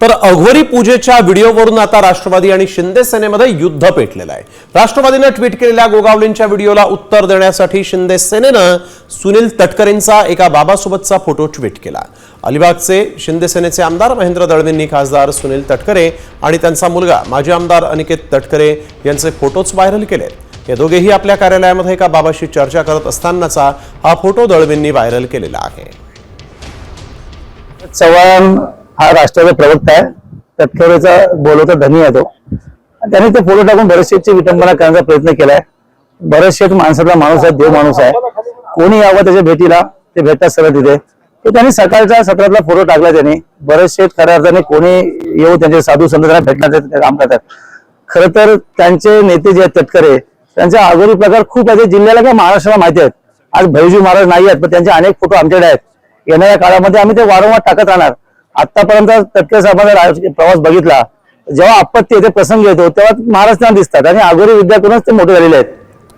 तर अघोरी पूजेच्या व्हिडिओवरून आता राष्ट्रवादी आणि शिंदे सेनेमध्ये युद्ध पेटलेलं आहे. राष्ट्रवादीनं ट्विट केलेल्या गोगावलेंच्या व्हिडिओला उत्तर देण्यासाठी शिंदे सेनेनं सुनील तटकरेंचा एका बाबासोबतचा फोटो ट्विट केला. अलिबागचे शिंदे सेनेचे आमदार महेंद्र दळवींनी खासदार सुनील तटकरे आणि त्यांचा मुलगा माजी आमदार अनिकेत तटकरे यांचे फोटोच व्हायरल केले या दोघेही आपल्या कार्यालयामध्ये एका बाबाशी चर्चा करत असतानाचा हा फोटो दळवींनी व्हायरल केलेला आहे. चव्हाण हा राष्ट्राचा प्रवक्ता आहे. तटकरेचा बोलवता धनी आहे तो. त्याने ते फोटो टाकून भरतशेठची विटंबना करण्याचा प्रयत्न केलाय. भरतशेठ माणसातला माणूस आहे देव माणूस आहे. कोणी यावं त्याच्या भेटीला ते भेटतात सरळ तिथे. तर त्यांनी सकाळच्या सत्रातला फोटो टाकला त्यांनी. बरेचसे खऱ्या अर्थाने कोणी येऊ त्यांचे साधू संत त्यांना भेटण्याचं ते काम करतात. खरं तर त्यांचे नेते जे आहेत तटकरे त्यांचे आगोरी प्रकार खूप आहेत. जिल्ह्याला किंवा महाराष्ट्राला माहिती आहेत. आज भैजू महाराज नाही आहेत पण त्यांचे अनेक फोटो आमच्याकडे आहेत. येणाऱ्या काळामध्ये आम्ही ते वारंवार टाकत राहणार. आतापर्यंत तटकरे साहेबांचा राजकीय प्रवास बघितला जेव्हा आपत्ती येते प्रसंग येतो तेव्हा महाराष्ट्रात दिसतात. आणि आगोरी विद्यार्थ्यांनाच ते मोठे झालेले आहेत.